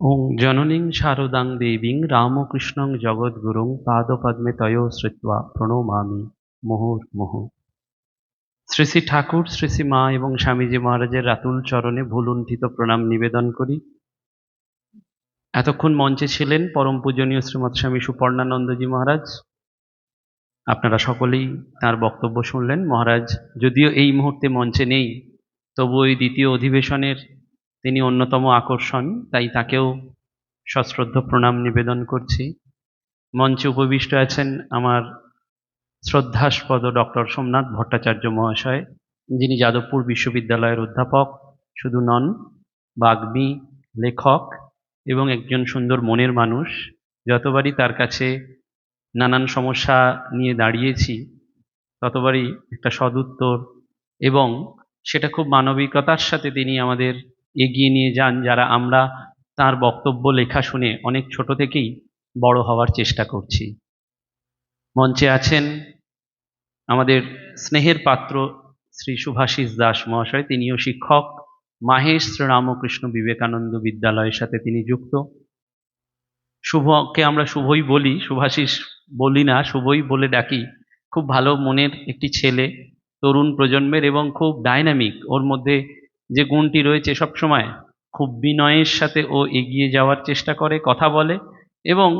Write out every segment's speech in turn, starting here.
ওং জননীং শারদাং দেবীং রামকৃষ্ণং জগদ্গুরুং পাদপদ্মে তয় শ্রুত্বা প্রণমামি। মুহুর্মুহ শ্রী শ্রী ঠাকুর শ্রী শ্রী মা এবং স্বামীজি মহারাজের রাতুল চরণে ভুলুণ্ঠিত প্রণাম নিবেদন করি। এতক্ষণ মঞ্চে ছিলেন পরম পূজনীয় শ্রীমৎ স্বামী সুপর্ণানন্দজি মহারাজ। আপনারা সকলেই তার বক্তব্য শুনলেন। মহারাজ, যদিও এই মুহূর্তে মঞ্চে নেই তবু ওই দ্বিতীয় অধিবেশনের তিনি অন্যতম আকর্ষণ, তাই তাকেও সশ্রদ্ধ প্রণাম নিবেদন করছি। মঞ্চে উপবিষ্ট আছেন আমার শ্রদ্ধাস্পদ ডক্টর সোমনাথ ভট্টাচার্য মহাশয়, যিনি যাদবপুর বিশ্ববিদ্যালয়ের অধ্যাপক, শুধু নন, বাগ্মী, লেখক এবং একজন সুন্দর মনের মানুষ। যতবারই তার কাছে নানান সমস্যা নিয়ে দাঁড়িয়েছি, ততবারই একটা সদুত্তর এবং সেটা খুব মানবিকতার সাথে তিনি আমাদের এগিয়ে নিয়ে যান যারা আমরা তার বক্তব্য, লেখা শুনে অনেক ছোট থেকেই বড় হওয়ার চেষ্টা করছি। মঞ্চে আছেন আমাদের স্নেহের পাত্র শ্রী সুভাষিস দাস মহাশয়, তিনিও শিক্ষক। মাহেশ শ্রীরামকৃষ্ণ বিবেকানন্দ বিদ্যালয়ের সাথে তিনি যুক্ত। শুভকে আমরা শুভই বলি শুভাশিস বলি না, শুভই বলে ডাকি। খুব ভালো মনের একটি ছেলে, তরুণ প্রজন্মের এবং খুব ডাইনামিক ওর মধ্যে যে গুণটি রয়েছে সব সময় খুব বিনয়ের সাথে ও এগিয়ে যাওয়ার চেষ্টা করে, কথা বলে এবং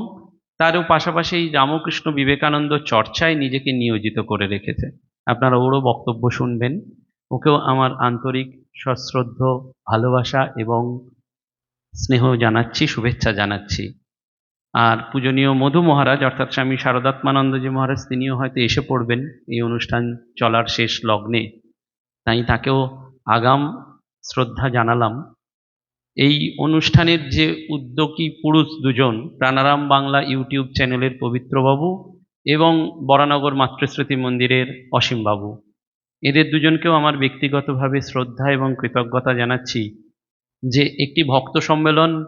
তারও পাশাপাশি রামকৃষ্ণ বিবেকানন্দ চর্চায় নিজেকে নিয়োজিত করে রেখেছে। আপনারা ওরও বক্তব্য শুনবেন। ওকেও আমার আন্তরিক সশ্রদ্ধ, ভালোবাসা এবং স্নেহ জানাচ্ছি, শুভেচ্ছা জানাচ্ছি। আর পূজনীয় মধু মহারাজ, অর্থাৎ স্বামী শারদাত্মানন্দজি মহারাজ, তিনিও হয়তো এসে পড়বেন। এই অনুষ্ঠান চলার শেষ লগ্নে। তাই তাকেও আগাম শ্রদ্ধা জানালাম। এই অনুষ্ঠানের যে উদ্যোগী পুরুষ দুজন, প্রাণারাম বাংলা ইউটিউব চ্যানেলের পবিত্রবাবু এবং বরানগর মাতৃস্মৃতি মন্দিরের অসীমবাবু। এদের দুজনকেও আমার ব্যক্তিগতভাবে শ্রদ্ধা এবং কৃতজ্ঞতা জানাচ্ছি যে একটি ভক্ত সম্মেলন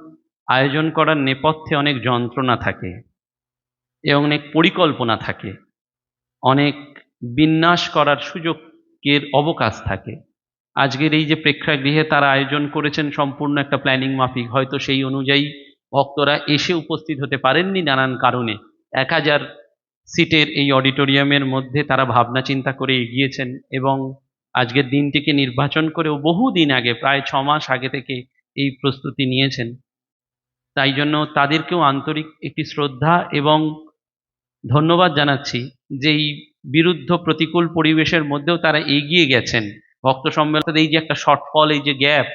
আয়োজন করার নেপথ্যে অনেক যন্ত্রণা থাকে এবং অনেক পরিকল্পনা থাকে। অনেক বিন্যাস করার সুযোগের অবকাশ থাকে। আজকের এই যে প্রেক্ষাগৃহে তারা আয়োজন করেছেন সম্পূর্ণ একটা প্ল্যানিং মাফিক, হয়তো সেই অনুযায়ী ভক্তরা এসে উপস্থিত হতে পারেননি নানান কারণে। এক হাজার সিটের এই অডিটোরিয়ামের মধ্যে তারা ভাবনা চিন্তা করে এগিয়েছেন এবং আজকের দিনটিকে নির্বাচন করেও বহু দিন আগে, প্রায় ছ মাস আগে থেকে এই প্রস্তুতি নিয়েছেন। তাই জন্য তাদেরকেও আন্তরিক একটি শ্রদ্ধা এবং ধন্যবাদ জানাচ্ছি যে এই বিরুদ্ধ প্রতিকূল পরিবেশের মধ্যেও তারা এগিয়ে গেছেন। ভক্ত সম্মেলন এই যে একটা শর্টফল এই যে গ্যাপ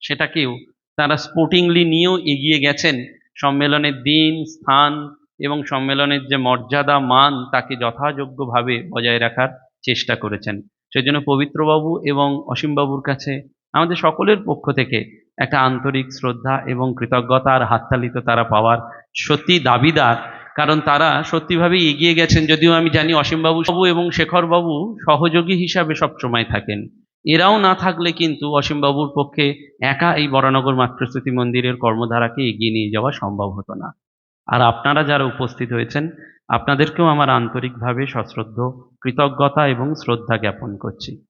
সেটাকেও তারা স্পোর্টিংলি নিয়েও এগিয়ে গেছেন। সম্মেলনের দিন, স্থান এবং সম্মেলনের যে মর্যাদা, মান, তাকে যথাযোগ্যভাবে বজায় রাখার চেষ্টা করেছেন। সেই জন্য পবিত্রবাবু এবং অসীমবাবুর কাছে আমাদের সকলের পক্ষ থেকে একটা আন্তরিক শ্রদ্ধা এবং কৃতজ্ঞতা আর তো তারা পাওয়ার সত্যি দাবিদার। কারণ তারা সত্যিভাবেই এগিয়ে গেছেন, যদিও আমি জানি অসীমবাবু বাবু এবং শেখরবাবু সহযোগী হিসাবে সবসময় থাকেন। এরাও না থাকলে কিন্তু অসীমবাবুর পক্ষে একা এই বরানগর মাতৃস্মৃতি মন্দিরের কর্মধারাকে এগিয়ে নিয়ে যাওয়া সম্ভব হতো না। আর আপনারা যারা উপস্থিত হয়েছেন, আপনাদেরকেও আমার আন্তরিকভাবে সশ্রদ্ধ, কৃতজ্ঞতা এবং শ্রদ্ধা জ্ঞাপন করছি।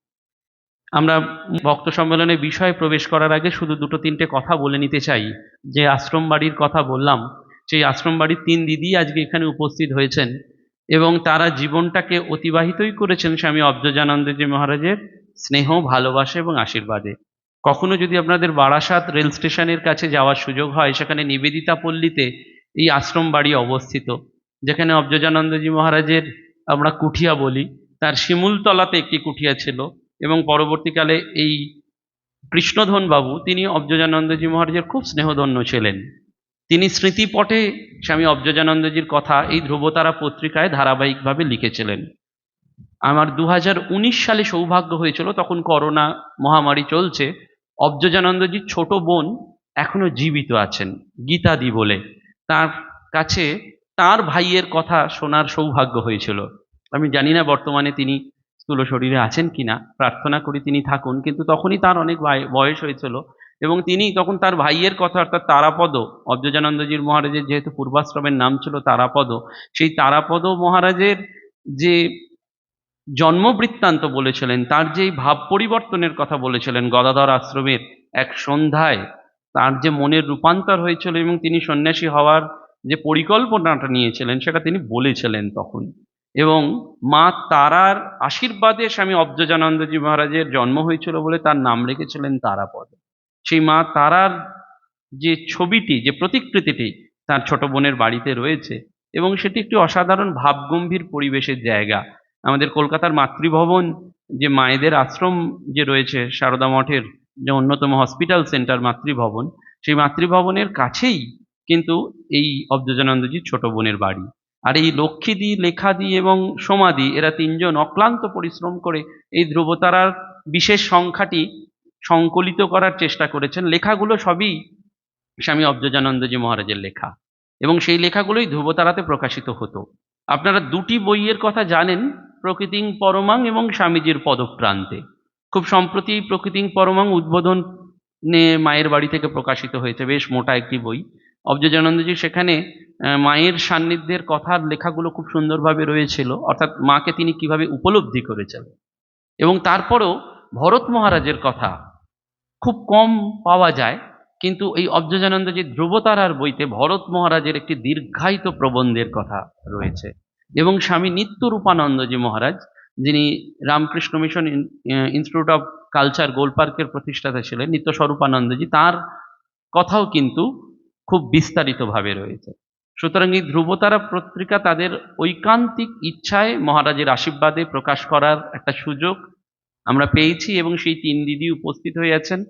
আমরা ভক্ত সম্মেলনে বিষয়ে প্রবেশ করার আগে শুধু দুটো তিনটে কথা বলে নিতে চাই। যে আশ্রম বাড়ির কথা বললাম, সেই আশ্রম বাড়ির তিন দিদি আজকে এখানে উপস্থিত হয়েছেন। এবং তারা জীবনটাকে অতিবাহিতই করেছেন স্বামী অব্দজানন্দজি মহারাজের স্নেহ, ভালোবাসা এবং আশীর্বাদে। কখনো যদি আপনাদের বারাসাত রেল স্টেশনের কাছে যাওয়ার সুযোগ হয়, সেখানে নিবেদিতা পল্লীতে এই আশ্রম বাড়ি অবস্থিত, যেখানে অব্জজানন্দজি মহারাজের আমরা কুঠিয়া বলি। তার শিমুলতলাতে একটি কুঠিয়া ছিল এবং পরবর্তীকালে এই কৃষ্ণধন বাবু তিনি অব্জজানন্দজি মহারাজের খুব স্নেহধন্য ছিলেন। তিনি স্মৃতিপটে স্বামী অব্জজানন্দজির কথা এই ধ্রুবতারা পত্রিকায় ধারাবাহিকভাবে লিখেছিলেন। আমার দু হাজার উনিশ সালে সৌভাগ্য হয়েছিল, তখন করোনা মহামারী চলছে। অব্জজানন্দজির ছোট বোন এখনও জীবিত আছেন, গীতাদি বলে। তার কাছে তার ভাইয়ের কথা শোনার সৌভাগ্য হয়েছিল। আমি জানি না বর্তমানে তিনি স্থূল শরীরে আছেন কিনা, প্রার্থনা করি তিনি থাকুন, কিন্তু তখনই তার অনেক বয়স হয়েছিল। এবং তিনি তখন তার ভাইয়ের কথা, অর্থাৎ তারাপদ অব্জজানন্দজির মহারাজের যেহেতু পূর্বাশ্রমের নাম ছিল তারাপদ, সেই তারাপদ মহারাজের যে জন্মবৃত্তান্ত বলেছিলেন, তার যেই ভাব পরিবর্তনের কথা বলেছিলেন গদাধর আশ্রমের এক সন্ধ্যায়, তার যে মনের রূপান্তর হয়েছিল এবং তিনি সন্ন্যাসী হওয়ার যে পরিকল্পনাটা নিয়েছিলেন, সেটা তিনি বলেছিলেন তখন। এবং মা তারার আশীর্বাদে স্বামী অব্দজানন্দজি মহারাজের জন্ম হয়েছিল বলে তার নাম রেখেছিলেন তারাপদ। সেই মা তারার যে ছবিটি, যে প্রতিকৃতিটি তার ছোট বোনের বাড়িতে রয়েছে এবং সেটি একটি অসাধারণ ভাবগম্ভীর পরিবেশের জায়গা। আমাদের কলকাতার মাতৃভবন যে মায়েদের আশ্রম যে রয়েছে সারদা মঠের যে অন্যতম হসপিটাল সেন্টার মাতৃভবন, সেই মাতৃভবনের কাছেই কিন্তু এই অব্দজানন্দজির ছোট বোনের বাড়ি। আর এই লক্ষ্মীদি, লেখাদি এবং সমাধি এরা তিনজন অক্লান্ত পরিশ্রম করে এই ধ্রুবতারার বিশেষ সংখ্যাটি সংকলিত করার চেষ্টা করেছেন। লেখাগুলো সবই স্বামী অব্দজানন্দজি মহারাজের লেখা। এবং সেই লেখাগুলোই ধ্রুবতারাতে প্রকাশিত হতো। আপনারা দুটি বইয়ের কথা জানেন, প্রকৃতিং পরমাং এবং স্বামীজির পদপ্রান্তে। খুব সম্প্রতি প্রকৃতিং পরমাং উদ্বোধন মায়ের বাড়ি থেকে প্রকাশিত হয়েছে, বেশ মোটা একটি বই। অব্দজানন্দজি সেখানে মায়ের সান্নিধ্যের কথার লেখাগুলো খুব সুন্দরভাবে রয়েছিল, অর্থাৎ মাকে তিনি কীভাবে উপলব্ধি করেছেন। এবং তারপরও ভরত মহারাজের কথা খুব কম পাওয়া যায়, কিন্তু এই অব্দজানন্দজি ধ্রুবতারার বইতে ভরত মহারাজের একটি দীর্ঘায়িত প্রবন্ধের কথা রয়েছে। এবং স্বামী নিত্য রূপানন্দজি মহারাজ, যিনি Ramakrishna mission institute of culture গোলপার্কের প্রতিষ্ঠাতা ছিলেন নিত্য স্বরূপানন্দজি তার কথাও কিন্তু খুব বিস্তারিতভাবে রয়েছে। সুতরাং এই ধ্রুবতারা পত্রিকা তাদের ঐকান্তিক ইচ্ছায় মহারাজের আশীর্বাদে প্রকাশ করার একটা সুযোগ আমরা পেয়েছি এবং সেই তিন দিদি উপস্থিত হয়ে আছেন।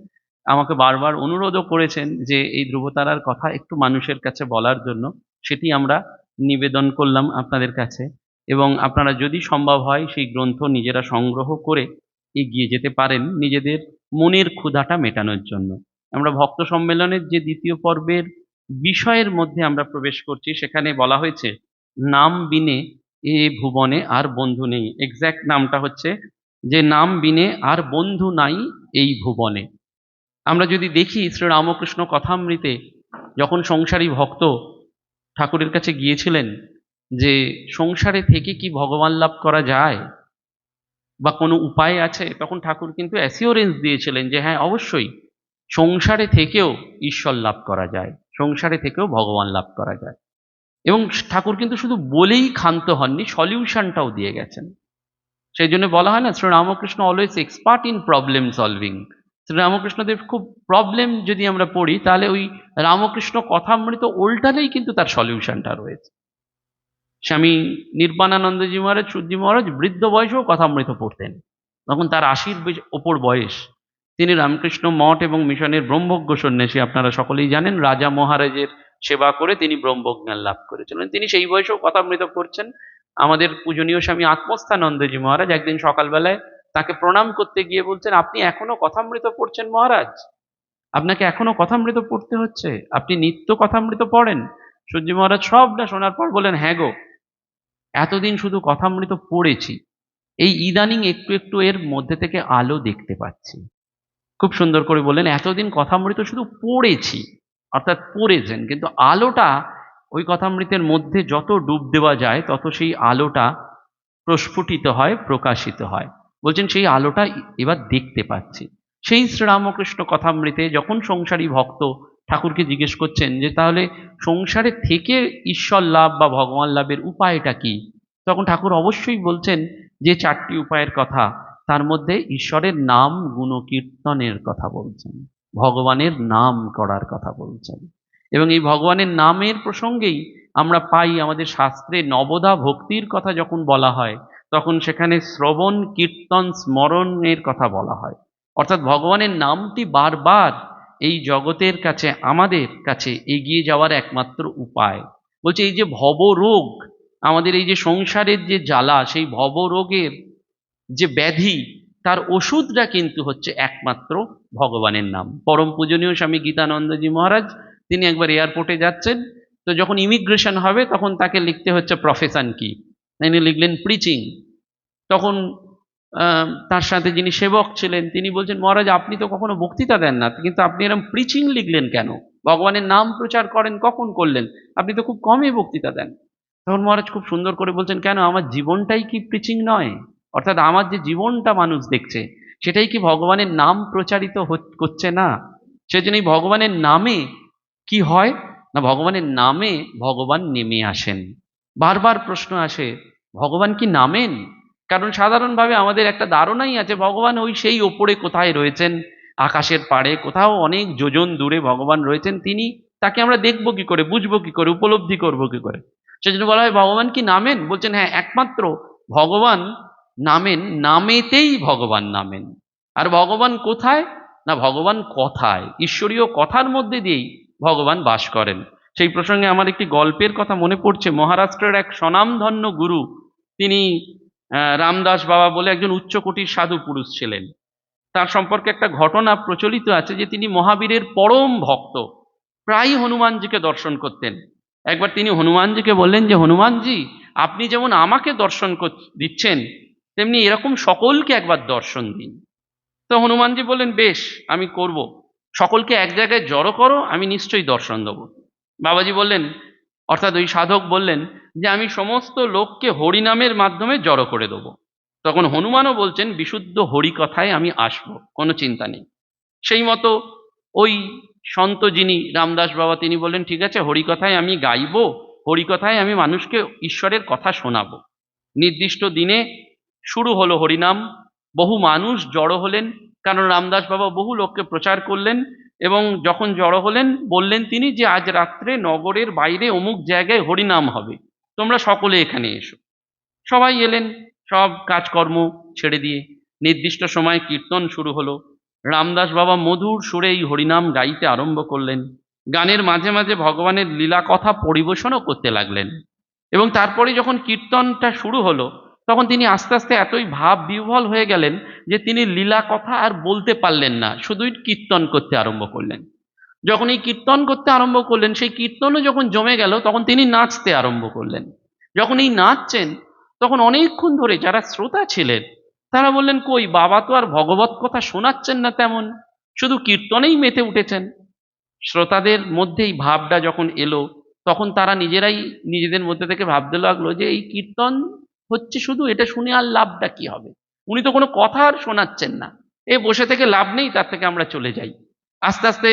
আমাকে বারবার অনুরোধও করেছেন যে এই ধ্রুবতারার কথা একটু মানুষের কাছে বলার জন্য সেটি আমরা নিবেদন করলাম আপনাদের কাছে। এবং আপনারা যদি সম্ভব হয় সেই গ্রন্থ নিজেরা সংগ্রহ করে এগিয়ে যেতে পারেন নিজেদের মনের ক্ষুধাটা মেটানোর জন্য। আমরা ভক্ত সম্মেলনের যে দ্বিতীয় পর্বের বিষয়ের মধ্যে আমরা প্রবেশ করছি, সেখানে বলা হয়েছে, নাম বিনে এ ভুবনে আর বন্ধু নেই। এক্স্যাক্ট নামটা হচ্ছে যে নাম বিনে আর বন্ধু নাই এই ভুবনে। আমরা যদি দেখি শ্রী রামকৃষ্ণ কথামৃতে, যখন সংসারী ভক্ত ঠাকুরের কাছে গিয়েছিলেন যে সংসারে থেকে কি ভগবান লাভ করা যায় বা কোনো উপায় আছে, তখন ঠাকুর কিন্তু অ্যাসিওরেন্স দিয়েছিলেন যে হ্যাঁ অবশ্যই সংসারে থেকেও ঈশ্বর লাভ করা যায়, সংসারে থেকেও ভগবান লাভ করা যায়। এবং ঠাকুর কিন্তু শুধু বলেই ক্ষান্ত হননি, সলিউশনটাও দিয়ে গেছেন। সেই জন্য বলা হয় না Shri Ramakrishna always expert in problem solving Shri Ramakrishnadev খুব প্রবলেম যদি আমরা পড়ি, তাহলে ওই রামকৃষ্ণ কথামৃত উল্টালেই কিন্তু তার সলিউশনটা রয়েছে। স্বামী নির্বাণানন্দজি মহারাজ সূর্যি মহারাজ বৃদ্ধ বয়সেও কথামৃত পড়তেন। তখন তার আশির ওপর বয়স। তিনি রামকৃষ্ণ মঠ এবং মিশনের ব্রহ্মজ্ঞ সন্ন্যাসী, আপনারা সকলেই জানেন, রাজা মহারাজের সেবা করে তিনি ব্রহ্মজ্ঞান লাভ করেছিলেন। তিনি সেই বয়সেও কথামৃত করছেন আমাদের পূজনীয় স্বামী আত্মস্থানন্দজি মহারাজ একদিন সকালবেলায় তাকে প্রণাম করতে গিয়ে বলছেন, আপনি এখনও কথামৃত পড়ছেন মহারাজ? আপনাকে এখনও কথামৃত পড়তে হচ্ছে? আপনি নিত্য কথামৃত পড়েন? সূর্য মহারাজ সবটা শোনার পর বলেন হ্যাঁ গো, এতদিন শুধু কথামৃত পড়েছি। এই ইদানিং একটু একটু এর মধ্যে থেকে আলো দেখতে পাচ্ছি। খুব সুন্দর করে বললেন, এতদিন কথামৃত শুধু পড়েছি, অর্থাৎ পড়েছেন, কিন্তু আলোটা ওই কথামৃতের মধ্যে যত ডুব দেওয়া যায়, তত সেই আলোটা প্রস্ফুটিত হয়, প্রকাশিত হয়। বলছেন, সেই আলোটা এবার দেখতে পাচ্ছি। সেই শ্রীরামকৃষ্ণ কথামৃতে যখন সংসারী ভক্ত ঠাকুরকে জিজ্ঞেস করছেন যে, তাহলে সংসারে থেকে ঈশ্বর লাভ বা ভগবান লাভের উপায়টা কি? তখন ঠাকুর অবশ্যই বলছেন যে, চারটি উপায়ের কথা। তার মধ্যে ঈশ্বরের নাম, গুণকীর্তনের কথা বলছেন। ভগবানের নাম করার কথা বলছেন। এবং এই ভগবানের নামের প্রসঙ্গেই আমরা পাই আমাদের শাস্ত্রে নবদা ভক্তির কথা যখন বলা হয়, তখন সেখানে শ্রবণ, কীর্তন স্মরণের কথা বলা হয়। অর্থাৎ ভগবানের নামটি বারবার এই জগতের কাছে, আমাদের কাছে এগিয়ে যাওয়ার একমাত্র উপায়। বলছে এই যে ভবরোগ আমাদের এই যে সংসারের যে জ্বালা, সেই ভবরোগের যে ব্যাধি, তার ওষুধটা কিন্তু হচ্ছে একমাত্র ভগবানের নাম। পরম পূজনীয় স্বামী গীতানন্দজি মহারাজ তিনি একবার এয়ারপোর্টে যাচ্ছেন। তো যখন ইমিগ্রেশন হবে, তখন তাকে লিখতে হচ্ছে প্রফেশন কি? তিনি লিখলেন প্রিচিং তখন তার সাথে যিনি সেবক ছিলেন, তিনি বলছেন, মহারাজ, আপনি তো কখনো বক্তৃতা দেন না, কিন্তু আপনি এরকম প্রিচিং লিখলেন কেন? ভগবানের নাম প্রচার করেন, কখন করলেন? আপনি তো খুব কমই বক্তৃতা দেন। তখন মহারাজ খুব সুন্দর করে বলছেন, কেন, আমার জীবনটাই কি প্রিচিং নয়? অর্থাৎ আমার যে জীবনটা মানুষ দেখছে, সেটাই কি ভগবানের নাম প্রচারিত করছে না? সেজন্য এই ভগবানের নামে কি হয়? না, ভগবানের নামে ভগবান নেমে আসেন। বারবার প্রশ্ন আসে, ভগবান কি নামেন? কারণ সাধারণভাবে আমাদের একটা ধারণাই আছে, ভগবান ওই সেই ওপরে কোথায় রয়েছেন? আকাশের পাড়ে কোথাও অনেক যোজন দূরে ভগবান রয়েছেন তিনি, তাকে আমরা দেখব কি করে, বুঝব কি করে, উপলব্ধি করব কি করে। সেজন্য বলা হয়, ভগবান কি নামেন? বলছেন হ্যাঁ একমাত্র ভগবান নামেন, নামেতেই ভগবান নামেন। আর ভগবান কোথায়? না, ভগবান কথায়, ঈশ্বরীয় কথার মধ্যে দিয়েই ভগবান বাস করেন। সেই প্রসঙ্গে আমার একটি গল্পের কথা মনে পড়ছে। মহারাষ্ট্রের এক স্বনামধন্য গুরু, তিনি রামদাস বাবা বলে একজন উচ্চকোটির সাধু পুরুষ ছিলেন। তার সম্পর্কে একটা ঘটনা প্রচলিত আছে যে তিনি মহাবীরের পরম ভক্ত। প্রায় হনুমানজিকে দর্শন করতেন। একবার তিনি হনুমানজিকে বললেন যে, হনুমানজি, আপনি যেমন আমাকে দর্শন দিচ্ছেন, তেমনি এরকম সকলকে একবার দর্শন দিন। তো হনুমানজি বললেন, বেশ, আমি করব। সকলকে এক জায়গায় জড়ো করো, আমি নিশ্চয়ই দর্শন দেবো। বাবাজি বললেন, অর্থাৎ ওই সাধক বললেন যে, আমি সমস্ত লোককে হরিনামের মাধ্যমে জড়ো করে দেবো। তখন হনুমানও বলছেন, বিশুদ্ধ হরিকথায় আমি আসব, কোনো চিন্তা নেই। সেই মতো ওই সন্ত যিনি রামদাস বাবা, তিনি বললেন, ঠিক আছে, হরিকথায় আমি গাইবো, হরিকথায় আমি মানুষকে ঈশ্বরের কথা শোনাবো। নির্দিষ্ট দিনে শুরু হলো হরিনাম, বহু মানুষ জড়ো হলেন কারণ রামদাস বাবা বহু লোককে প্রচার করলেন এবং যখন জড়ো হলেন, বললেন তিনি যে আজ রাত্রে নগরের বাইরে অমুক জায়গায় হরিনাম হবে। তোমরা সকলে এখানে এসো। সবাই এলেন, সব কাজকর্ম ছেড়ে দিয়ে নির্দিষ্ট সময় কীর্তন শুরু হলো। রামদাস বাবা মধুর সুরে এই হরিনাম গাইতে আরম্ভ করলেন। গানের মাঝে মাঝে ভগবানের লীলা কথা পরিবেশনও করতে লাগলেন। এবং তারপরে যখন কীর্তনটা শুরু হলো তখন তিনি আস্তে আস্তে এতই ভাব বিহ্বল হয়ে গেলেন যে তিনি লীলা কথা আর বলতে পারলেন না, শুধুই কীর্তন করতে আরম্ভ করলেন। যখন এই কীর্তন করতে আরম্ভ করলেন, সেই কীর্তনও যখন জমে গেল, তখন তিনি নাচতে আরম্ভ করলেন। যখন এই নাচছেন, তখন অনেকক্ষণ ধরে যারা শ্রোতা ছিলেন, তারা বললেন, কই, বাবা তো আর ভগবত কথা শোনাচ্ছেন না তেমন, শুধু কীর্তনেই মেতে উঠেছেন। শ্রোতাদের মধ্যে এই ভাবটা যখন এলো, তখন তারা নিজেরাই নিজেদের মধ্যে থেকে ভাবতে লাগল যে এই কীর্তন হচ্ছে শুধু এটা শুনে আর লাভটা কি হবে? উনি তো কোনো কথা আর শোনাচ্ছেন না। এ বসে থেকে লাভ নেই, তার থেকে আমরা চলে যাই। আস্তে আস্তে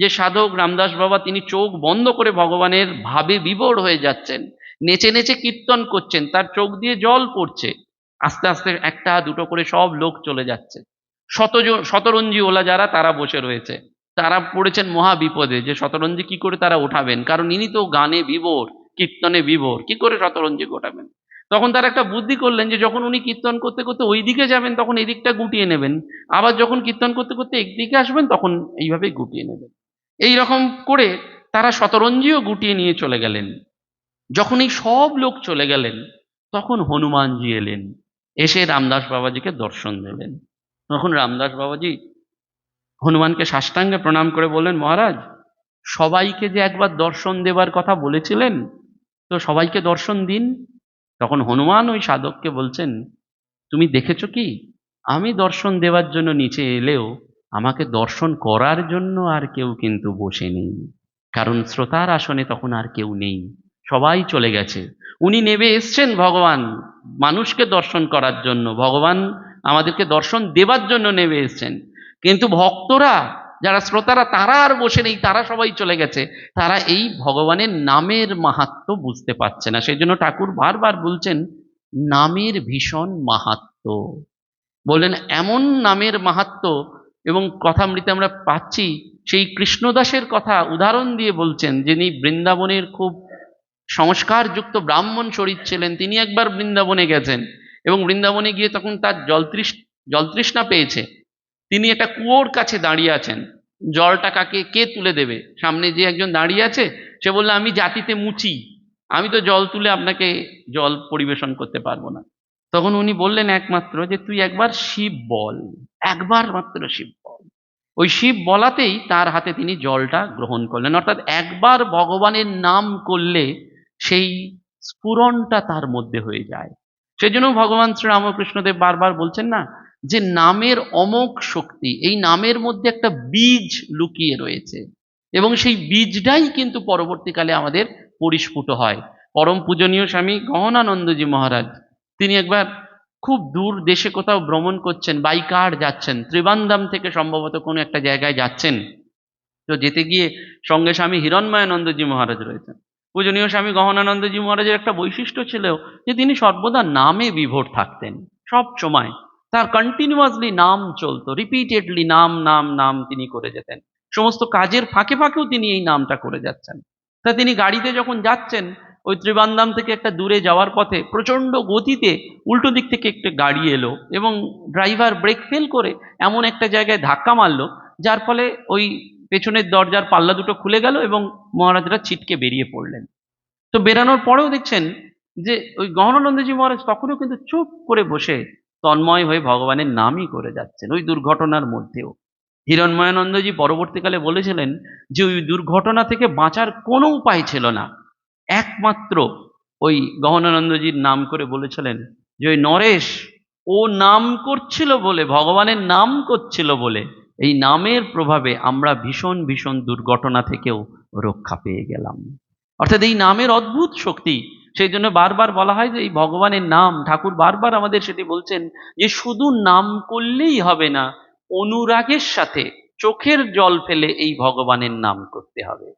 যে সাধক রামদাস বাবা, তিনি চোখ বন্ধ করে ভগবানের ভাবে বিভোর হয়ে যাচ্ছেন। নেচে নেচে কীর্তন করছেন, তার চোখ দিয়ে জল পড়ছে। আস্তে আস্তে একটা, দুটো করে সব লোক চলে যাচ্ছে। শতজন শতরঞ্জি ওলা যারা, তারা বসে রয়েছে। তারা পড়েছেন মহা বিপদে, যে শতরঞ্জি কি করে তারা ওঠাবেন? কারণ ইনি তো গানে বিভোর, কীর্তনে বিভোর, কি করে শতরঞ্জি ওঠাবেন তখন তার একটা বুদ্ধি করলেন যে যখন উনি কীর্তন করতে করতে ওই দিকে যাবেন, তখন এদিকটা গুটিয়ে নেবেন। আবার যখন কীর্তন করতে করতে একদিকে আসবেন, তখন এইভাবে গুটিয়ে নেবেন। এই রকম করে তারা শতরঞ্জিও গুটিয়ে নিয়ে চলে গেলেন। যখন এই সব লোক চলে গেলেন, তখন হনুমানজি এলেন। এসে রামদাস বাবাজিকে দর্শন দিলেন। তখন রামদাস বাবাজি হনুমানকে সাষ্টাঙ্গে প্রণাম করে বললেন, মহারাজ, সবাইকে যে একবার দর্শন দেবার কথা বলেছিলেন, তো সবাইকে দর্শন দিন। তখন হনুমান ওই সাধককে বলছেন, তুমি দেখেছ কি? আমি দর্শন দেওয়ার জন্য নিচে এলেও আমাকে দর্শন করার জন্য আর কেউ কিন্তু বসে নেই। কারণ শ্রোতার আসনে তখন আর কেউ নেই। সবাই চলে গেছে। উনি নেবে এসছেন ভগবান। মানুষকে দর্শন করার জন্য। ভগবান আমাদেরকে দর্শন দেবার জন্য নেবে এসছেন। কিন্তু ভক্তরা যারা শ্রোতারা, তারা আর বসে নেই, তারা সবাই চলে গেছে। তারা এই ভগবানের নামের মাহাত্ম বুঝতে পারছে না। সেই জন্য ঠাকুর বারবার বলছেন, নামের ভীষণ মাহাত্ম। বললেন, এমন নামের মাহাত্ম এবং কথামৃতে আমরা পাচ্ছি, সেই কৃষ্ণদাসের কথা উদাহরণ দিয়ে বলছেন, যিনি বৃন্দাবনের খুব সংস্কারযুক্ত ব্রাহ্মণ শরীর ছিলেন, তিনি একবার বৃন্দাবনে গেছেন এবং বৃন্দাবনে গিয়ে তখন তার জলতৃষ, জলতৃষ্ণা পেয়েছে। তিনি একটা কুয়োর কাছে দাঁড়িয়ে আছেন। জলটা কাকে, কে তুলে দেবে? সামনে যে একজন দাঁড়িয়ে আছে, সে বলল, আমি জাতিতে মুচি। আমি তো জল তুলে আপনাকে জল পরিবেশন করতে পারব না। তখন উনি বললেন একমাত্র যে, তুই একবার শিব বল, একবার মাত্র শিব বল। ওই শিব বলাতেই তার হাতে তিনি জলটা গ্রহণ করলেন। অর্থাৎ একবার ভগবানের নাম করলে সেই স্ফুরণটা তার মধ্যে হয়ে যায়। সেজন্য ভগবান শ্রীরামকৃষ্ণদেব বারবার বলছেন না যে নামের অমোঘ শক্তি, এই নামের মধ্যে একটা বীজ লুকিয়ে রয়েছে। এবং সেই বীজটাই কিন্তু পরবর্তীকালে আমাদের পরিস্ফুট হয়। পরম পূজনীয় স্বামী গহনানন্দজি মহারাজ, তিনি একবার খুব দূর দেশে কোথাও ভ্রমণ করছেন বাইকার যাচ্ছেন ত্রিবান্দাম থেকে সম্ভবত কোনো একটা জায়গায় যাচ্ছেন। তো যেতে গিয়ে সঙ্গে স্বামী হিরণময়ানন্দজি মহারাজ রয়েছেন। পূজনীয় স্বামী গহনানন্দজি মহারাজের একটা বৈশিষ্ট্য ছিল যে তিনি সর্বদা নামে বিভোর থাকতেন, সব সময়। তার কন্টিনিউয়াসলি নাম চলতো রিপিটেডলি নাম নাম নাম তিনি করে যেতেন। সমস্ত কাজের ফাঁকে ফাঁকেও তিনি এই নামটা করে যাচ্ছেন। তা তিনি গাড়িতে যখন যাচ্ছেন, ওই ত্রিবান্দাম থেকে একটা দূরে যাওয়ার পথে প্রচণ্ড গতিতে উল্টো দিক থেকে একটা গাড়ি এলো এবং ড্রাইভার ব্রেক ফেল করে এমন একটা জায়গায় ধাক্কা মারলো, যার ফলে ওই পেছনের দরজার পাল্লা দুটো খুলে গেল এবং মহারাজরা ছিটকে বেরিয়ে পড়লেন। তো বেরানোর পরেও দেখছেন যে ওই গহনানন্দজি মহারাজ তখনও কিন্তু চুপ করে বসে তন্ময় হয়ে ভগবানের নামই করে যাচ্ছেন, ওই দুর্ঘটনার মধ্যেও। হিরণময়ানন্দজি পরবর্তীকালে বলেছিলেন যে, ওই দুর্ঘটনা থেকে বাঁচার কোনো উপায় ছিল না। একমাত্র ওই গহনানন্দজির নাম করে বলেছিলেন যে, ওই নরেশ, ও নাম করছিল বলে, ভগবানের নাম করছিল বলে, এই নামের প্রভাবে আমরা ভীষণ ভীষণ দুর্ঘটনা থেকেও রক্ষা পেয়ে গেলাম। অর্থাৎ এই নামের অদ্ভুত শক্তি সেই জন্য বারবার বলা হয় যে এই ভগবানের নাম, ঠাকুর বারবার আমাদের সেটি বলছেন যে শুধু নাম করলেই হবে না, অনুরাগের সাথে চোখের জল ফেলে এই ভগবানের নাম করতে হবে।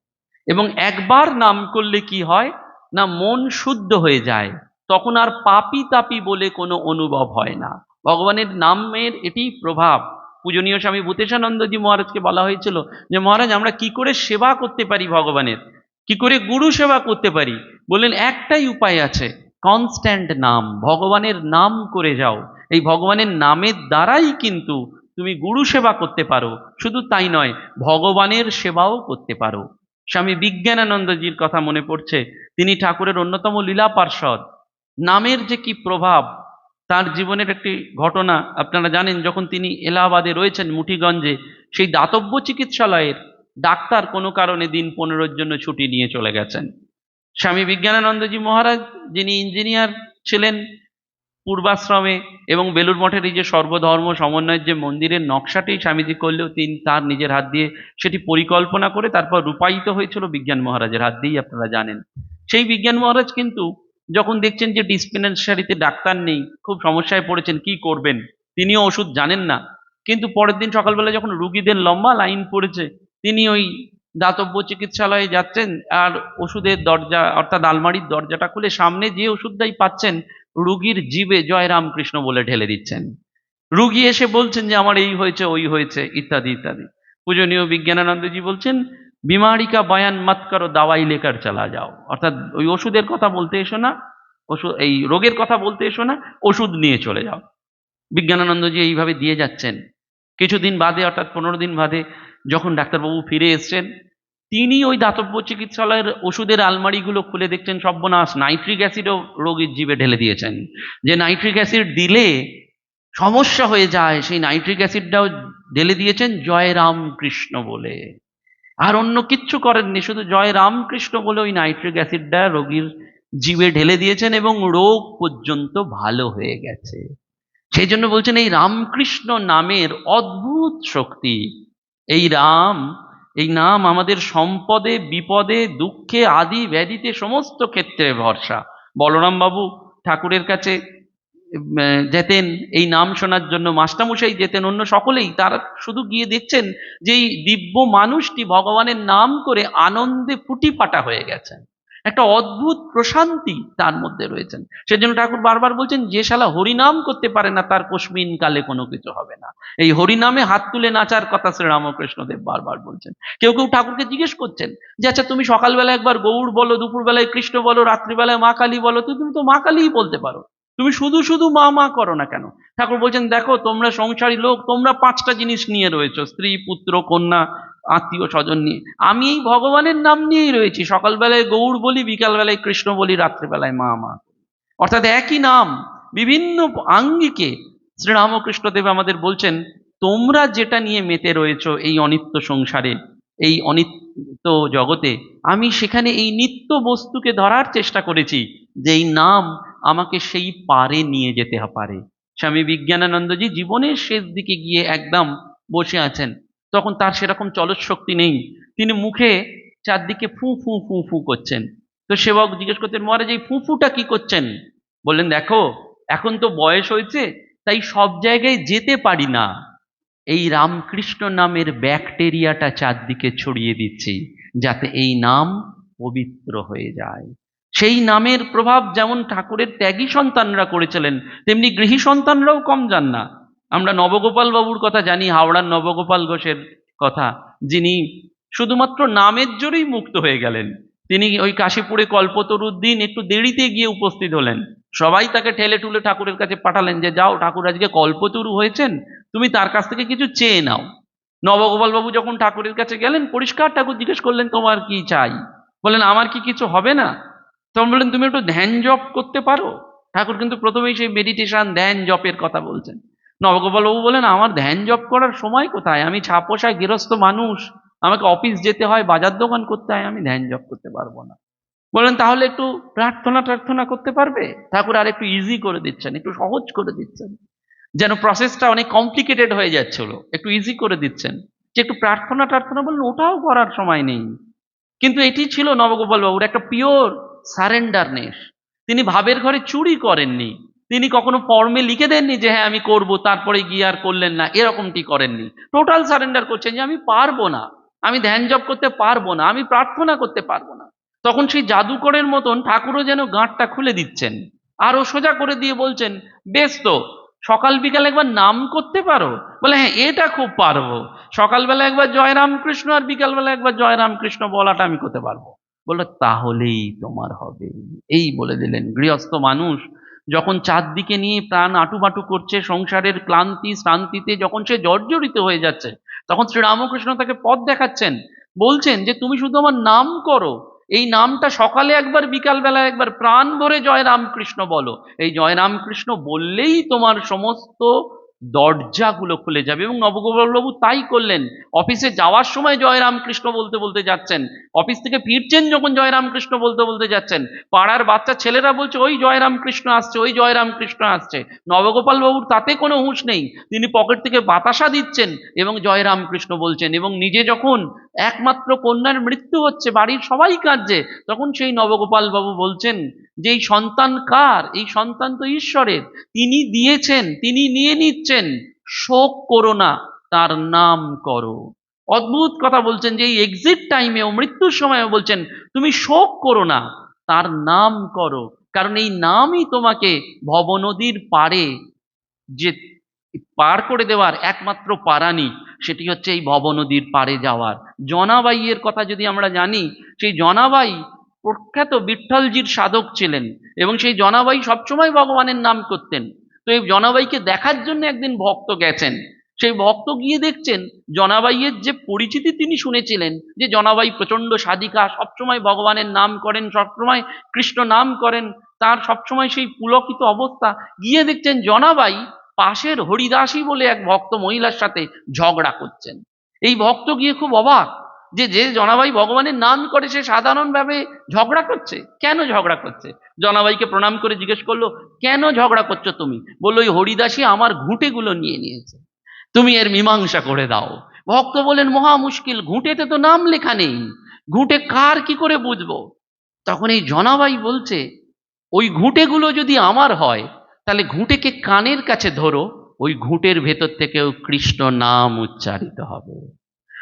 এবং একবার নাম করলে কি হয়? না, মন শুদ্ধ হয়ে যায়, তখন আর পাপি তাপি বলে কোনো অনুভব হয় না। ভগবানের নামের এটি প্রভাব। পূজনীয় স্বামী ভূতেশানন্দজি মহারাজকে বলা হয়েছিল যে, মহারাজ, আমরা কি করে সেবা করতে পারি ভগবানের? কি করে গুরু সেবা করতে পারি? বললেন, একটাই উপায় আছে কনস্ট্যান্ট নাম, ভগবানের নাম করে যাও। এই ভগবানের নামের দ্বারাই কিন্তু তুমি গুরু সেবা করতে পারো। শুধু তাই নয়, ভগবানের সেবাও করতে পারো। স্বামী বিজ্ঞানানন্দজির কথা মনে পড়ছে, তিনি ঠাকুরের অন্যতম লীলা পার্ষদ। নামের যে কি প্রভাব, তার জীবনের একটি ঘটনা, আপনারা জানেন, যখন তিনি এলাহাবাদে রয়েছেন মুঠিগঞ্জে, সেই দাতব্য চিকিৎসালয়ের ডাক্তার কোনো কারণে দিন পনেরোর জন্য ছুটি নিয়ে চলে গেছেন। স্বামী বিজ্ঞানানন্দজি মহারাজ, যিনি ইঞ্জিনিয়ার ছিলেন পূর্বাশ্রমে এবং বেলুর মঠের এই যে সর্বধর্ম সমন্বয়ের যে মন্দিরের নকশাটি স্বামীজি করলেও তিনি, তার নিজের হাত দিয়ে সেটি পরিকল্পনা করে তারপর রূপায়িত হয়েছিল বিজ্ঞান মহারাজের হাত দিয়েই আপনারা জানেন। সেই বিজ্ঞান মহারাজ কিন্তু যখন দেখছেন যে ডিসপেন্সারিতে ডাক্তার নেই, খুব সমস্যায় পড়েছেন, কি করবেন? তিনিও ওষুধ জানেন না। কিন্তু পরের দিন সকালবেলা যখন রুগীদের লম্বা লাইন পড়েছে তিনি ওই দাতব্য চিকিৎসালয়ে যাচ্ছেন আর ওষুধের দরজা, অর্থাৎ আলমারির দরজাটা খুলে সামনে যে ওষুধটাই পাচ্ছেন, রুগীর জীবে জয় রামকৃষ্ণ বলে ঢেলে দিচ্ছেন। রুগী এসে বলছেন যে, আমার এই হয়েছে, ওই হয়েছে, ইত্যাদি ইত্যাদি। পূজনীয় বিজ্ঞানানন্দজি বলছেন, বিমারিকা বয়ান মত করো দাওয়াই লেকার চালা যাও। অর্থাৎ ওই ওষুধের কথা বলতে এসো না, ওষুধ, এই রোগের কথা বলতে এসো না, ওষুধ নিয়ে চলে যাও। বিজ্ঞানানন্দজি এইভাবে দিয়ে যাচ্ছেন। কিছুদিন বাদে, অর্থাৎ পনেরো দিন বাদে যখন ডাক্তারবাবু ফিরে এসছেন, তিনি ওই দাতব্য চিকিৎসালয়ের ওষুধের আলমারিগুলো খুলে দেখছেন, সর্বনাশ। নাইট্রিক অ্যাসিডও রোগীর জীবে ঢেলে দিয়েছেন। যে নাইট্রিক অ্যাসিড দিলে সমস্যা হয়ে যায়, সেই নাইট্রিক অ্যাসিডটাও ঢেলে দিয়েছেন জয় রামকৃষ্ণ বলে। আর অন্য কিচ্ছু করেননি, শুধু জয় রামকৃষ্ণ বলে ওই নাইট্রিক অ্যাসিডটা রোগীর জীবে ঢেলে দিয়েছেন এবং রোগ পর্যন্ত ভালো হয়ে গেছে। সেই জন্য বলছেন, এই রামকৃষ্ণ নামের অদ্ভুত শক্তি এই রাম, এই নাম আমাদের সম্পদে, বিপদে, দুঃখে, আদি ব্যাধিতে সমস্ত ক্ষেত্রে ভরসা। বলরাম বাবু ঠাকুরের কাছে যেতেন, এই নাম শোনার জন্য মাস্টামশাই যেতেন, অন্য সকলেই তারা শুধু গিয়ে দেখছেন যে এই দিব্য মানুষটি ভগবানের নাম করে আনন্দে ফুটি ফাটা হয়ে গেছেন। একটা অদ্ভুত প্রশান্তি তার মধ্যে রয়েছেন। সেজন্য ঠাকুর বারবার বলছেন, যে শালা হরিনাম করতে পারে না, তার কসমিন কালে কোনো কিছু হবে না। এই হরিনামে হাত তুলে নাচার কথা শ্রী রামকৃষ্ণদেব বারবার বলছেন। কেউ কেউ ঠাকুরকে জিজ্ঞেস করছেন, যে আচ্ছা তুমি সকালবেলা একবার গৌড় বলো, দুপুরবেলায় কৃষ্ণ বলো, রাত্রিবেলায় মা কালী বলো, তো তুমি তো মা কালীই বলতে পারো। তুমি শুধু শুধু মা মা করো না কেন? ঠাকুর বলছেন, দেখো, তোমরা সংসারী লোক, তোমরা পাঁচটা জিনিস নিয়ে রয়েছো, স্ত্রী, পুত্র, কন্যা আত্মীয় স্বজন নিয়ে। আমি এই ভগবানের নাম নিয়েই রয়েছি। সকালবেলায় গৌড় বলি, বিকালবেলায় কৃষ্ণ বলি, রাত্রিবেলায় মা মা অর্থাৎ একই নাম, বিভিন্ন আঙ্গিকে শ্রীরামকৃষ্ণদেব আমাদের বলছেন, তোমরা যেটা নিয়ে মেতে রয়েছো এই অনিত্য সংসারে, এই অনিত্য জগতে, আমি সেখানে এই নিত্য বস্তুকে ধরার চেষ্টা করেছি যে এই নাম আমাকে সেই পারে নিয়ে যেতে পারে। স্বামী বিজ্ঞানানন্দজি জীবনের শেষ দিকে গিয়ে একদম বসে আছেন। তখন তার সেরকম চলৎ শক্তি নেই। তিনি মুখে চারদিকে ফু ফু ফু ফু করছেন। তো সেবক জিজ্ঞেস করতেন মহারাজ, এই ফু, ফুটা কি করছেন? বললেন, দেখো, এখন তো বয়স হয়েছে, তাই সব জায়গায় যেতে পারি না। এই রামকৃষ্ণ নামের ব্যাকটেরিয়াটা চারদিকে ছড়িয়ে দিচ্ছি, যাতে এই নাম পবিত্র হয়ে যায়। সেই নামের প্রভাব যেমন ঠাকুরের ত্যাগী সন্তানরা করেছিলেন, তেমনি গৃহী সন্তানরাও কম যান না। আমরা নবগোপাল বাবুর কথা জানি, হাওড়ার নবগোপাল ঘোষের কথা। যিনি শুধুমাত্র নামের জোরেই মুক্ত হয়ে গেলেন। তিনি ওই কাশীপুরে কল্পতরুর দিন একটু দেরিতে গিয়ে উপস্থিত হলেন। সবাই তাকে ঠেলে টুলে ঠাকুরের কাছে পাঠালেন যে, যাও, ঠাকুর আজকে কল্পতরু হয়েছেন, তুমি তার কাছ থেকে কিছু চেয়ে নাও। নবগোপাল বাবু যখন ঠাকুরের কাছে গেলেন, পরিষ্কার ঠাকুর জিজ্ঞেস করলেন, তোমার কি চাই? বলেন আমার কি কিছু হবে না? তখন বললেন, তুমি একটু ধ্যান জপ করতে পারো? ঠাকুর কিন্তু প্রথমেই সেই মেডিটেশন, ধ্যান জপের কথা বলছেন। নবগোপাল বাবু বলেন, আমার ধ্যান জপ করার সময় কোথায়? আমি ছাপোষায় গৃহস্থ মানুষ। আমাকে অফিস যেতে হয়, বাজার দোকান করতে হয়, আমি ধ্যান জপ করতে পারব না। বলেন, তাহলে একটু প্রার্থনা প্রার্থনা করতে পারবে? ঠাকুর আর একটু ইজি করে দিচ্ছেন, একটু সহজ করে দিচ্ছেন। যেন প্রসেসটা অনেক কমপ্লিকেটেড হয়ে যাচ্ছিল, একটু ইজি করে দিচ্ছেন। যে একটু প্রার্থনা টার্থনা বললেন ওটাও করার সময় নেই। কিন্তু এটি ছিল নবগোপাল বাবুর একটা পিওর সারেন্ডারনেস তিনি ভাবের ঘরে চুরি করেননি। তিনি কখনো ফর্মে লিখে দেননি যে হ্যাঁ আমি করব, তারপরে গিয়ে আর করলেন না। এরকমটি করেননি। টোটাল সারেন্ডার করছেন যে, আমি পারব না। আমি ধ্যান জপ করতে পারব না। আমি প্রার্থনা করতে পারব না। তখন সেই জাদুকরের মতন ঠাকুরও যেন গাঁটটা খুলে দিচ্ছেন। আরও সোজা করে দিয়ে বলছেন, বেশ তো, সকাল বিকাল একবার নাম করতে পারো? বলে হ্যাঁ এটা খুব পারব। সকালবেলা একবার জয় রামকৃষ্ণ আর বিকালবেলা একবার জয় রামকৃষ্ণ বলাটা আমি করতে পারব। বলল, তাহলেই তোমার হবে। এই বলে দিলেন গৃহস্থ মানুষ। যখন চারদিকে নিয়ে প্রাণ আটুবাটু করছে সংসারের ক্লান্তি, শ্রান্তিতে, যখন সে জর্জরিত হয়ে যাচ্ছে, তখন শ্রীরামকৃষ্ণ তাকে পথ দেখাচ্ছেন। বলছেন যে, তুমি শুধু আমার নাম করো। এই নামটা সকালে একবার, বিকালবেলা একবার, প্রাণ ভরে জয় রামকৃষ্ণ বলো। এই জয় রামকৃষ্ণ বললেই তোমার সমস্ত দরজাগুলো খুলে যাবে এবং নবগোপালবাবু তাই করলেন। অফিসে যাওয়ার সময় জয় রামকৃষ্ণ বলতে বলতে যাচ্ছেন। অফিস থেকে ফিরছেন যখন জয় রামকৃষ্ণ বলতে বলতে যাচ্ছেন। পাড়ার বাচ্চা ছেলেরা বলছে, ওই জয় রামকৃষ্ণ আসছে, ওই জয় রামকৃষ্ণ আসছে। নবগোপাল বাবুর তাতে কোনো হুঁশ নেই। তিনি পকেট থেকে বাতাসা দিচ্ছেন এবং জয় রামকৃষ্ণ বলছেন এবং নিজে যখন একমাত্র কন্যার মৃত্যু হচ্ছে, বাড়ির সবাই কাঁদছে। তখন সেই নবগোপাল বাবু বলছেন, যে এই সন্তান কার? এই সন্তান তো ঈশ্বরের। তিনি দিয়েছেন, তিনি নিয়ে নিচ্ছেন। শোক করো না, তার নাম করো। অদ্ভুত কথা বলছেন, যে এই এক্সিট টাইমেও মৃত্যুর সময়ও বলছেন, তুমি শোক করো না, তার নাম করো। কারণ এই নামই তোমাকে ভবনদীর পারে যে পার করে দেওয়ার একমাত্র পারানি সেটি হচ্ছে এই ভবনদীর পারে যাওয়ার। জনাবাইয়ের কথা যদি আমরা জানি, সেই জনাবাই প্রখ্যাত বিঠ্ঠলজির সাধক ছিলেন এবং সেই জনাবাই সবসময় ভগবানের নাম করতেন। তো এই জনাবাইকে দেখার জন্য একদিন ভক্ত গেছেন। সেই ভক্ত গিয়ে দেখছেন, জনাবাইয়ের যে পরিচিতি তিনি শুনেছিলেন, যে জনাবাই প্রচণ্ড সাধিকা, সবসময় ভগবানের নাম করেন, সবসময় কৃষ্ণ নাম করেন, তার সবসময় সেই পুলকিত অবস্থা, গিয়ে দেখছেন জনাবাই পাশের হরিদাসী বলে এক ভক্ত মহিলার সাথে ঝগড়া করছেন। এই ভক্ত গিয়ে খুব অবাক যে যে জনাবাই ভগবানের নাম করে সে সাধারণভাবে ঝগড়া করছে? কেন ঝগড়া করছে? জনাবাইকে প্রণাম করে জিজ্ঞেস করল, কেন ঝগড়া করছ তুমি? বলল ওই হরিদাসী আমার ঘুঁটেগুলো নিয়ে নিয়েছে। তুমি এর মীমাংসা করে দাও। ভক্ত বলেন মহা মুশকিল, ঘুঁটেতে তো নাম লেখা নেই। ঘুঁটে কার কি করে বুঝব? তখন এই জনাবাই বলছে, ওই ঘুঁটেগুলো যদি আমার হয় তাহলে ঘুঁটেকে কানের কাছে ধরো, ওই ঘুঁটের ভেতর থেকেও কৃষ্ণ নাম উচ্চারিত হবে।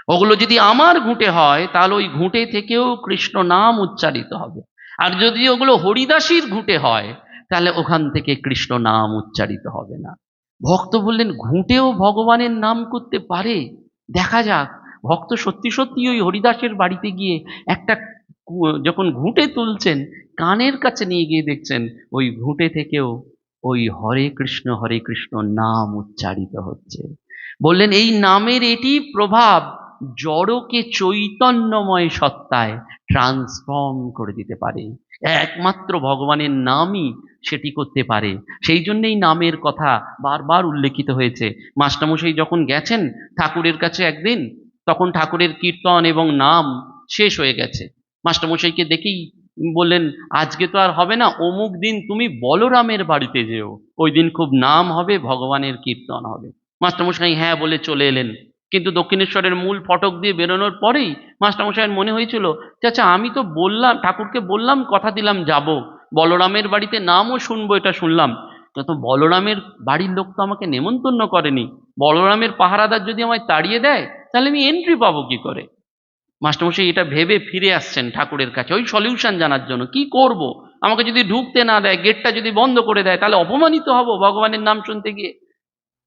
ওগুলো যদি আমার ঘুঁটে হয়, তাহলে ওই ঘুঁটে থেকেও কৃষ্ণ নাম উচ্চারিত হবে। আর যদি ওগুলো হরিদাসীর ঘুঁটে হয়, তাহলে ওখান থেকে কৃষ্ণ নাম উচ্চারিত হবে না। ভক্ত বললেন, ঘুঁটেও ভগবানের নাম করতে পারে? দেখা যাক। ভক্ত সত্যি সত্যি ওই হরিদাসের বাড়িতে গিয়ে একটা যখন ঘুঁটে তুলছেন, কানের কাছে নিয়ে গিয়ে দেখছেন, ওই ঘুঁটে থেকেও ওই হরে কৃষ্ণ হরে কৃষ্ণ নাম উচ্চারিত হচ্ছে। বললেন, এই নামের এটি প্রভাব জড়কে চৈতন্যময় সত্তায় ট্রান্সফর্ম করে দিতে পারে। একমাত্র ভগবানের নামই সেটি করতে পারে। সেই জন্যেই নামের কথা বারবার উল্লেখিত হয়েছে। মাস্টারমশাই যখন গেছেন ঠাকুরের কাছে একদিন, তখন ঠাকুরের কীর্তন এবং নাম শেষ হয়ে গেছে। মাস্টারমশাইকে দেখেই বললেন, আজকে তো আর হবে না, অমুক দিন তুমি বলরামের বাড়িতে যেও। ওই দিন খুব নাম হবে, ভগবানের কীর্তন হবে। মাস্টারমশাই হ্যাঁ বলে চলে এলেন। কিন্তু দক্ষিণেশ্বরের মূল ফটক দিয়ে বেরোনোর পরেই মাস্টারমশাইয়ের মনে হয়েছিল আচ্ছা আমি তো বললাম, ঠাকুরকে বললাম, কথা দিলাম, যাব। বলরামের বাড়িতে নামও শুনব, এটা শুনলাম। কিন্তু বলরামের বাড়ির লোক তো আমাকে নেমন্তন্ন করেনি। বলরামের পাহারাদার যদি আমায় তাড়িয়ে দেয়, তাহলে আমি এন্ট্রি পাবো কি করে? মাস্টারমশাই, এটা ভেবে ফিরে আসছেন ঠাকুরের কাছে। ওই সলিউশন জানার জন্য। কি করব? আমাকে যদি ঢুকতে না দেয়, গেটটা যদি বন্ধ করে দেয়, তাহলে অপমানিত হব ভগবানের নাম শুনতে গিয়ে।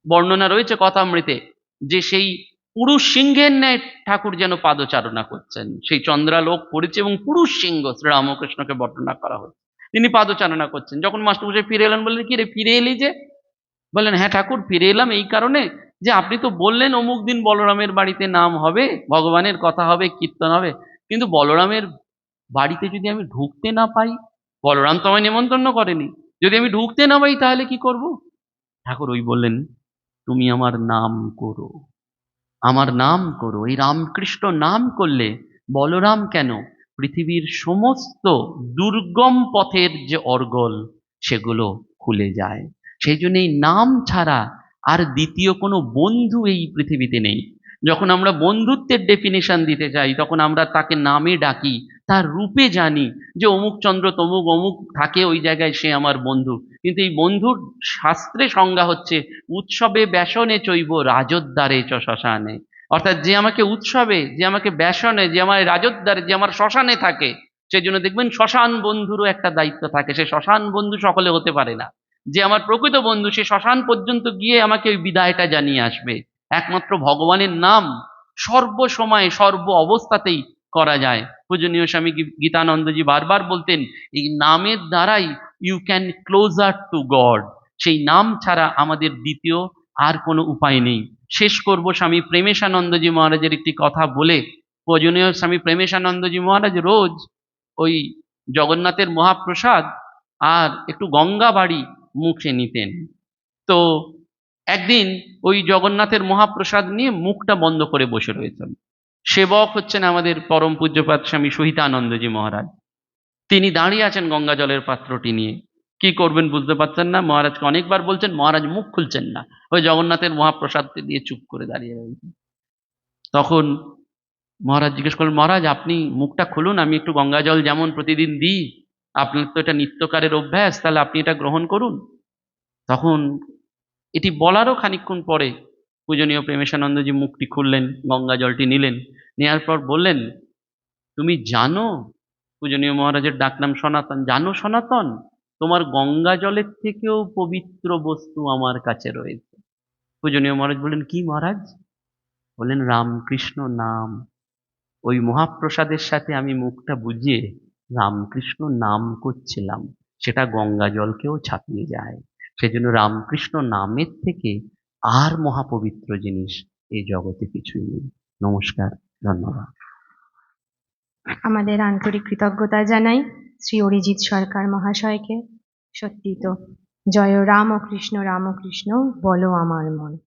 বর্ণনা রয়েছে কথামৃতে যে সেই পুরুষ সিংহের ন্যায় ঠাকুর যেন পাদচারণা করছেন। সেই চন্দ্রালোক পড়েছে এবং পুরুষ সিংহ শ্রীরামকৃষ্ণকে বর্ণনা করা হচ্ছে তিনি পাদচারণা করছেন। যখন মাস্টারমশাই ফিরে এলেন, বললেন, কি রে, ফিরে এলি যে? বললেন হ্যাঁ ঠাকুর, ফিরে এলাম এই কারণে যে আপনি তো বললেন অমুক দিন বলরামের বাড়িতে নাম হবে, ভগবানের কথা হবে, কীর্তন হবে। কিন্তু বলরামের বাড়িতে যদি আমি ঢুকতে না পাই, বলরাম তো আমায় নেমন্তন্ন করেনি। যদি আমি ঢুকতে না পাই তাহলে কি করব? ঠাকুর ওই বললেন, তুমি আমার নাম করো। আমার নাম করো। এই রামকৃষ্ণ নাম করলে বলরাম কেন? পৃথিবীর সমস্ত দুর্গম পথের যে অর্গল, সেগুলো খুলে যায়। সেই জন্য এই নাম ছাড়া আর দ্বিতীয় কোনো বন্ধু এই পৃথিবীতে নেই। যখন আমরা বন্ধুত্বের ডেফিনেশন দিতে চাই তখন আমরা তাকে নামে ডাকি, তার রূপে জানি যে অমুক চন্দ্র তমুক অমুক থাকে ওই জায়গায় সে আমার বন্ধু। কিন্তু এই বন্ধুর শাস্ত্রে সংজ্ঞা হচ্ছে, উৎসবে ব্যাসনে চৈব রাজদ্বারে চ শ্মশানে। অর্থাৎ যে আমাকে উৎসবে, যে আমাকে ব্যাসনে, যে আমার রাজদ্বারে যে আমার শ্মশানে থাকে, সেই জন্য দেখবেন শ্মশান বন্ধুরও একটা দায়িত্ব থাকে। সে শ্মশান বন্ধু সকলে হতে পারে না। যে আমার প্রকৃত বন্ধু, সে শ্মশান পর্যন্ত গিয়ে আমাকে ওই বিদায়টা জানিয়ে আসবে। একমাত্র ভগবানের নাম সর্বসময়, সর্ব অবস্থাতেই করা যায়। পূজনীয় স্বামী গীতানন্দজি বারবার বলতেন, এই নামের দ্বারাই you can closer to God সেই নাম ছাড়া আমাদের দ্বিতীয় আর কোনো উপায় নেই। শেষ করব স্বামী প্রেমেশানন্দজি মহারাজের একটি কথা বলে, পূজনীয় স্বামী প্রেমেশানন্দজি মহারাজ, রোজ ওই জগন্নাথের মহাপ্রসাদ আর একটু গঙ্গা বাড়ি মুখে নিতেন। তো একদিন ওই জগন্নাথের মহাপ্রসাদ নিয়ে মুখটা বন্ধ করে বসে রয়েছেন। সেবক হচ্ছেন আমাদের পরম পূজ্যপাত স্বামী সহিতানন্দজি মহারাজ। তিনি দাঁড়িয়ে আছেন গঙ্গা জলের পাত্রটি নিয়ে। কি করবেন বুঝতে পারছেন না? মহারাজকে অনেকবার বলছেন, মহারাজ, মুখ খুলছেন না। ওই জগন্নাথের মহাপ্রসাদকে দিয়ে চুপ করে দাঁড়িয়ে রয়েছেন তখন মহারাজ জিজ্ঞেস করলেন, মহারাজ, আপনি মুখটা খুলুন, আমি একটু গঙ্গা জল যেমন প্রতিদিন দিই আপনার তো এটা নিত্যকারের অভ্যাস, তাহলে আপনি এটা গ্রহণ করুন। তখন এটি বলারও খানিকক্ষণ পরে পূজনীয় প্রেমেশানন্দজি মুখটি খুললেন, গঙ্গা জলটি নিলেন নেওয়ার পর বললেন, তুমি জানো, পূজনীয় মহারাজের ডাকনাম সনাতন, জানো সনাতন? তোমার গঙ্গা জলের থেকেও পবিত্র বস্তু আমার কাছে রয়েছে। পূজনীয় মহারাজ বললেন, কি মহারাজ? বললেন, রামকৃষ্ণ নাম। ওই মহাপ্রসাদের সাথে আমি মুখটা বুঝিয়ে রামকৃষ্ণ নাম করছিলাম, সেটা গঙ্গা জলকেও ছাপিয়ে যায়। সেজন্য রামকৃষ্ণ নামের থেকে আর মহাপবিত্র জিনিস এই জগতে কিছুই নেই। নমস্কার, ধন্যবাদ। আমাদের আন্তরিক কৃতজ্ঞতা জানাই শ্রী অরিজিৎ সরকার মহাশয়কে। সত্যি তো, জয় রাম রামকৃষ্ণ রামকৃষ্ণ বলো আমার মন।